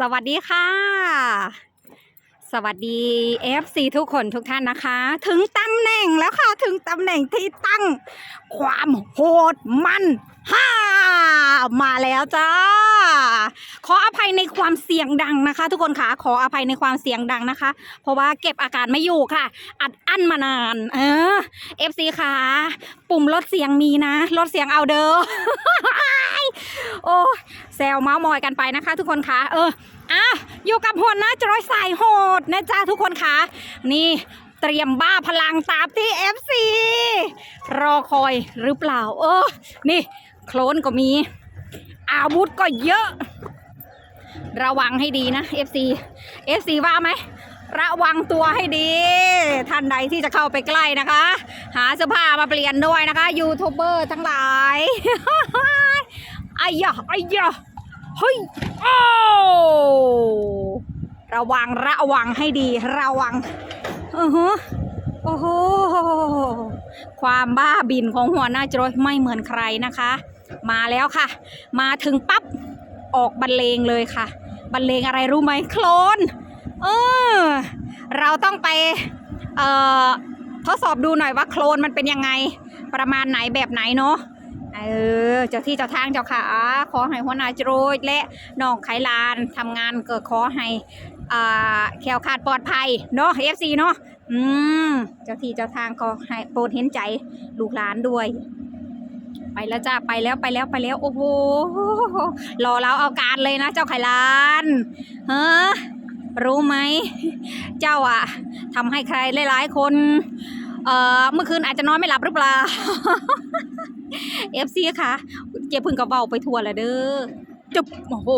สวัสดีค่ะ สวัสดี FC ทุกคนทุกท่านนะคะ ถึงตำแหน่งแล้วค่ะ ถึงตำแหน่งที่ตั้ง ความโหดมันฮ่ามาแล้วจ้า ขออภัยในความเสียงดังนะคะ ทุกคนค่ะขออภัยในความเสียงดังนะคะ เพราะว่าเก็บอาการไม่อยู่ค่ะ อัดอั้นมานาน เออ FC ค่ะ ปุ่มลดเสียงมีนะลดเสียงเอาเด้อ โอ้แซวเมาส์มอยกันไปนะคะ ทุกคนคะเอออะอยู่กับหัวหน้าจรอยสายโหดนะจ๊ะทุกคนคะนี่เตรียมบ้าพลังตามที่ FC รอคอยหรือเปล่า เออ นี่ โคลนก็มี อาวุธก็เยอะ ระวังให้ดีนะ FC FC ว่าไหม ระวังตัวให้ดี ท่านใดที่จะเข้าไปใกล้นะคะ หาเสื้อผ้ามาเปลี่ยนด้วยนะคะ ยูทูบเบอร์ทั้งหลาย ไอ้ยะไอ้ยะเฮ้ยโอ้ระวังระวังให้ดีระวังอือฮะโอ้โหความบ้าบินของหัวหน้าโจรไม่เหมือนใครนะคะ มาแล้วค่ะ มาถึงปั๊บออกบรรเลงเลยค่ะ บรรเลงอะไรรู้ไหมโคลนเออเราต้องไปเอ่อทดสอบดูหน่อยว่าโคลนมันเป็นยังไง ประมาณไหนแบบไหนเนาะ เออเจ้าที่เจ้าทางเจ้าขาขอให้หัวหน้าจรยและน้องไขลานทำงานเก็ขอให้อ่าแคล้วคลาดปลอดภัยเนาะ FC เนาะอืมเจ้าที่เจ้าทางก็ให้โปรดเห็นใจลูกหลานด้วย ไปแล้วจ้าไปแล้วไปแล้วไปแล้วโอ้โหรอเราเอาการเลยนะเจ้าไขลานเฮ้อรู้ไหม เจ้าอะทำให้ใครหลายๆคน เอ่อเมื่อคืนอาจจะนอนไม่หลับหรือเปล่า เอฟซีค่ะเจ๊พึ่งก็เบาไปทั่วแล้วเด้อจุบโอ้โห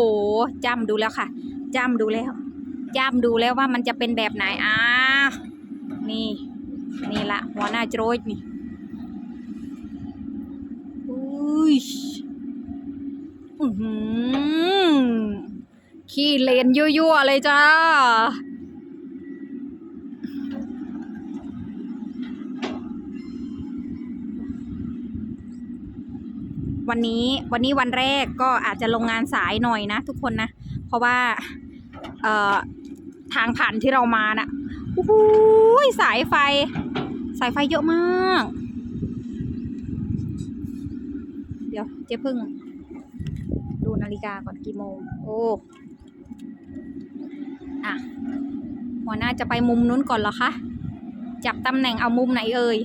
จำดูแล้วค่ะจำดูแล้วจำดูแล้วว่ามันจะเป็นแบบไหนอ่านี่ นี่ละหัวหน้าโจรยนี่อุ้ยอือหือขี้เลนยั่วๆเลยจ้า วันนี้วันนี้วันแรกก็อาจจะลงงานสายหน่อยนะทุกคนนะ เพราะว่าเอ่อทางผ่านที่เรามาน่ะโอ้โหสายไฟ สายไฟเยอะมาก เดี๋ยวเจ๊พึ่ง ดูนาฬิกาก่อนกี่โมง โอ้อะหัวหน้าจะไปมุมนู้นก่อนเหรอคะ จับตำแหน่งเอามุมไหนเอ่ย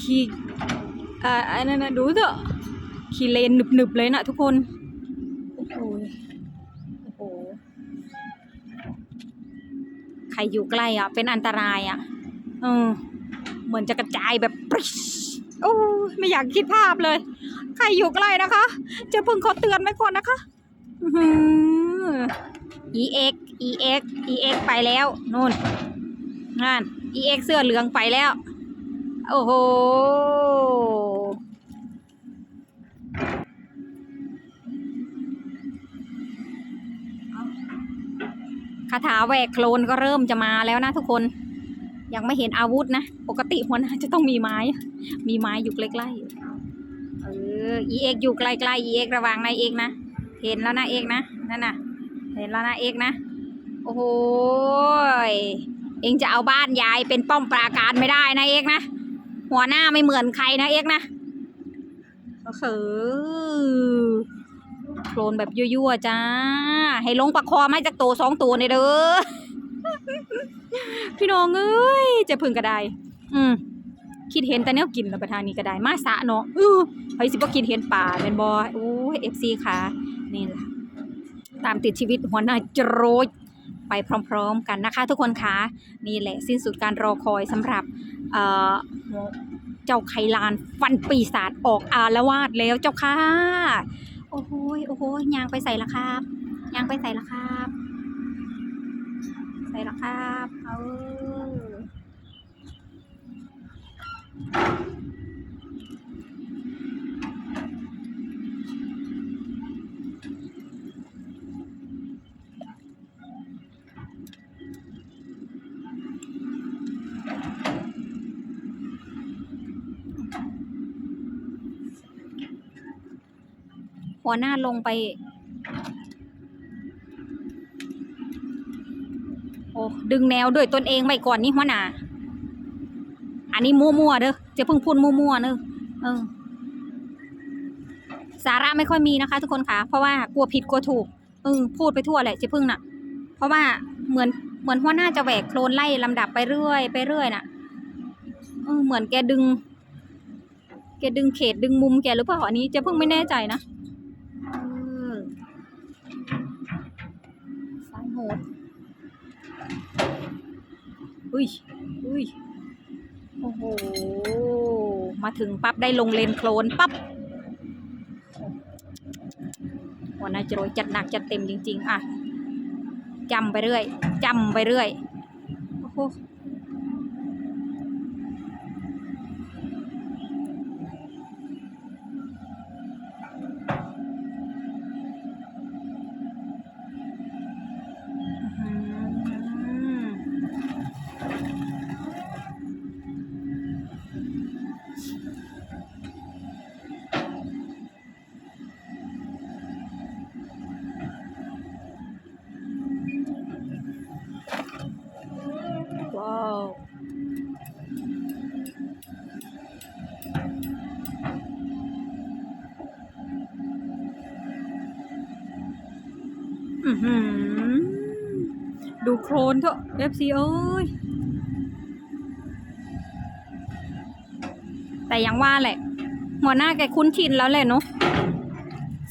ขี่อ่าอันนั้นนะดูเถอะขี่เลนหนึบๆเลยนะทุกคน รอยู่ใกล้อะ เป็นอันตรายอะเออเหมือนจะกระจายแบบปริชโอ้ไม่อยากคิดภาพเลย ใครอยู่ใกล้นะคะจะเพิ่งเขอเตือนไว้ก่อนนะคะอือหือ EX EX EX ไปแล้วนู่นนั่น EX เสื้อเหลืองไปแล้ว โอ้โห คาถาแหวกโคลนก็เริ่มจะมาแล้วนะทุกคน ยังไม่เห็นอาวุธนะ ปกติหัวหน้าจะต้องมีไม้ มีไม้อยู่ใกล้ๆเออ EX อยู่ใกล้ๆ EX ระวังนะ EX นะ เห็นแล้วนะ EX นะ นั่นน่ะ เห็นแล้วนะ EX นะ โอ้โหเองจะเอาบ้านยายเป็นป้อมปราการไม่ได้นะเอกนะ หัวหน้าไม่เหมือนใครนะเอกนะ ก็คือโค ลนแบบยั่วๆจ้า ให้ลงประคอไม้จากตัวสองตัวในเด้อพี่น้องเอ้ยเจะพึ่งกระไดอืมคิดเห็นแต่เนี้ยกินแล้วประทานนี้ก็ได้มาสะเนาะเออไปสิบ่คิดเห็นป่าเป็นบอยโอ้ยเอฟซีค่ะนี่แหละตามติดชีวิตหัวหน้าโจรยไปพร้อม ๆ กันนะคะ ทุกคนคะนี่แหละสิ้นสุดการรอคอยสำหรับเอ่อเจ้าไคลานฟันปีศาจออกอารวาสแล้วเจ้าค่ะ อ้โหโอ้โหยยางไปใส่ละครับยางไปใส่ละครับ ใส่ละครับ เออ หัวหน้าลงไป โอ้ดึงแนวด้วยตนเองไว้ก่อนนี่หัวหน้า อันนี้มั่วๆเด้อจะเพิ่งพูดมั่วๆเด้อเออ สาระไม่ค่อยมีนะคะ ทุกคนค่ะ เพราะว่ากลัวผิดกลัวถูกเออพูดไปทั่วแหละเจะพึ่งน่ะ เพราะว่าเหมือนเหมือนหัวหน้าจะแหวกโคลนไล่ลำดับไปเรื่อยไปเรื่อยน่ะเออเหมือนแกดึง แกดึงเขตดึงมุมแกหรือเปล่าอันนี้เจะเพิ่งไม่แน่ใจนะ สายโหดอุ้ยอุ้ยโอ้โห มาถึงปั๊บได้ลงเลนโคลนปั๊บหัวหน้าจรยจัดหนักจัดเต็มจริง ๆ อะจำไปเรื่อยจำไปเรื่อยโอ้โห ดูโครนเถอะ FC เอ้ย แต่ยังว่าแหละ หัวหน้าแกคุ้นชินแล้วแหละเนาะ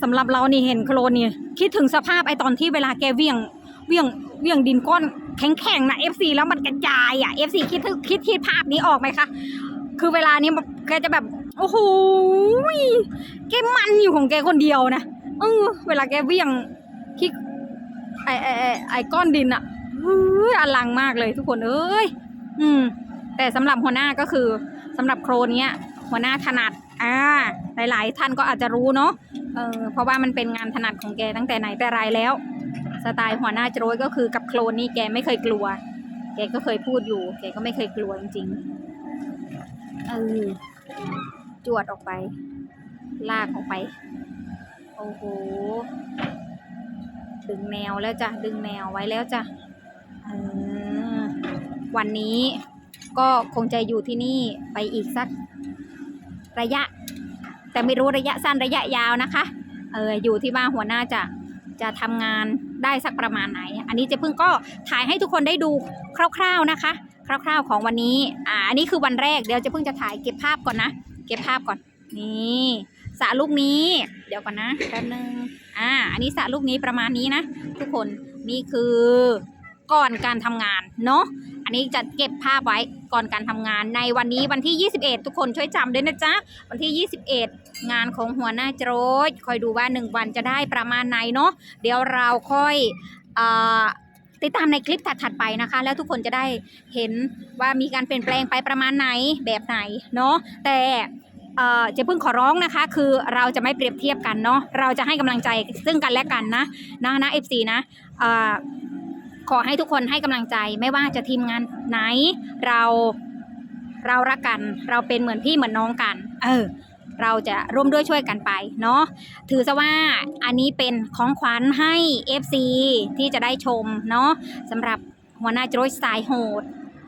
สำหรับเรานี่เห็นโครนนี่คิดถึงสภาพไอตอนที่เวลาแกเวี่ยงเวี่ยงเวี่ยงดินก้อนแข็งๆนะ FC แล้วมันกระจายอะ FC คิดถึงคิดคิดภาพนี้ออกไหมคะ คือเวลานี้แบบแกจะแบบ โอ้โหแกมันอยู่ของแกคนเดียวนะเออเวลาแกเวี่ยง ไอไอไอไอก้อนดินอะเฮ้ยอลังมากเลยทุกคนเอ้ยอืม แต่สำหรับหัวหน้าก็คือสำหรับโครนเนี้ย หัวหน้าถนัดอ่าหลาย ๆ ท่านก็อาจจะรู้เนาะเออเพราะว่ามันเป็นงานถนัดของแกตั้งแต่ไหนแต่ไรแล้ว สไตล์หัวหน้าโจรยก็คือกับโคลนนี่แกไม่เคยกลัว แกก็เคยพูดอยู่ แกก็ไม่เคยกลัวจริงๆเออจวดออกไป ลากออกไป โอ้โห ดึงแนวแล้วจ้ะดึงแนวไว้แล้วจ้ะวันนี้ก็คงจะอยู่ที่นี่ไปอีกสักระยะ แต่ไม่รู้ระยะสั้นระยะยาวนะคะ เอออยู่ที่ว่าหัวหน้าจะจะทำงานได้สักประมาณไหน อันนี้เจะพิ่งก็ถ่ายให้ทุกคนได้ดูคร่าว ๆนะคะ คร่าว ๆของวันนี้ อ่าอันนี้คือวันแรกเดี๋ยวเจะพิ่งจะถ่ายเก็บภาพก่อนนะ เก็บภาพก่อนนี่ สระลูกนี้ เดี๋ยวก่อนนะแป๊บนึงอ่า อันนี้สระลูกนี้ประมาณนี้นะ ทุกคนนี่คือก่อนการทำงานเนาะอันนี้จะเก็บภาพไว้ก่อนการทำงานในวันนี้วันที่ 21 ทุกคนช่วยจำด้วยนะจ๊ะวันที่ 21 งานของหัวหน้าโจรยคอยดูว่า 1 วันจะได้ประมาณไหนเนาะเดี๋ยวเราค่อยอติดตามในคลิปถัดๆไปนะคะ แล้วทุกคนจะได้เห็นว่ามีการเปลี่ยนแปลงไปประมาณไหนแบบไหนเนาะแต่ เอ่อเจะเพิ่งขอร้องนะคะ คือเราจะไม่เปรียบเทียบกันเนาะเราจะให้กำลังใจซึ่งกันและกันนะนะนะ FC นะเอ่อขอให้ทุกคนให้กำลังใจไม่ว่าจะทีมงานไหน เราเรารักกัน เราเป็นเหมือนพี่เหมือนน้องกัน เออ เราจะร่วมด้วยช่วยกันไปเนาะถือซะว่าอันนี้เป็นของขวัญให้ FC ที่จะได้ชมเนาะสำหรับหัวหน้าโจรสายโหด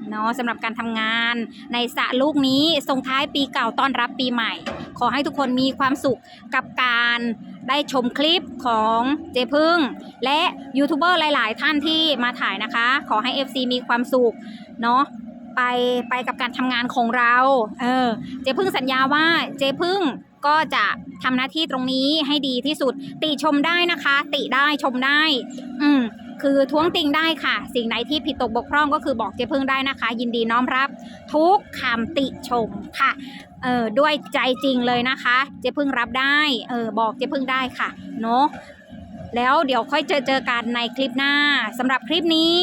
เนาะสำหรับการทำงานในสระลูกนี้ส่งท้ายปีเก่าต้อนรับปีใหม่ ขอให้ทุกคนมีความสุขกับการได้ชมคลิปของเจพึ่ง และยูทูบเบอร์หลาย ๆ ท่านที่มาถ่ายนะคะ ขอให้ FC มีความสุขเนาะไปไปกับการทำงานของเรา เออ เจพึ่งสัญญาว่าเจพึ่งก็จะทำหน้าที่ตรงนี้ให้ดีที่สุด ติชมได้นะคะ ติได้ชมได้ อืม คือท้วงติงได้ค่ะ สิ่งไหนที่ผิดตกบกพร่องก็คือบอกเจพึ่งได้นะคะ ยินดีน้อมรับ ทุกคำติชมค่ะเออด้วยใจจริงเลยนะคะ เจพึ่งรับได้เออบอกเจพึ่งได้ค่ะเนาะ แล้วเดี๋ยวค่อยเจอเจอกันในคลิปหน้าสำหรับคลิปนี้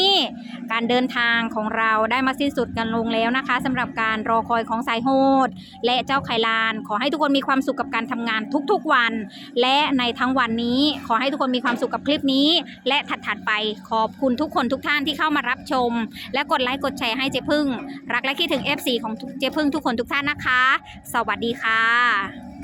การเดินทางของเราได้มาสิ้นสุดกันลงแล้วนะคะสำหรับการรอคอยของสายโหดและเจ้าไข่ลาน ขอให้ทุกคนมีความสุขกับการทำงานทุกๆวัน และในทั้งวันนี้ขอให้ทุกคนมีความสุขกับคลิปนี้ และถัดๆไปขอบคุณทุกคนทุกท่านที่เข้ามารับชม และกดไลค์กดแชร์ให้เจ๊พึ่ง รักและคิดถึง FC ของเจ๊พึ่งทุกคนทุกท่านนะคะ สวัสดีค่ะ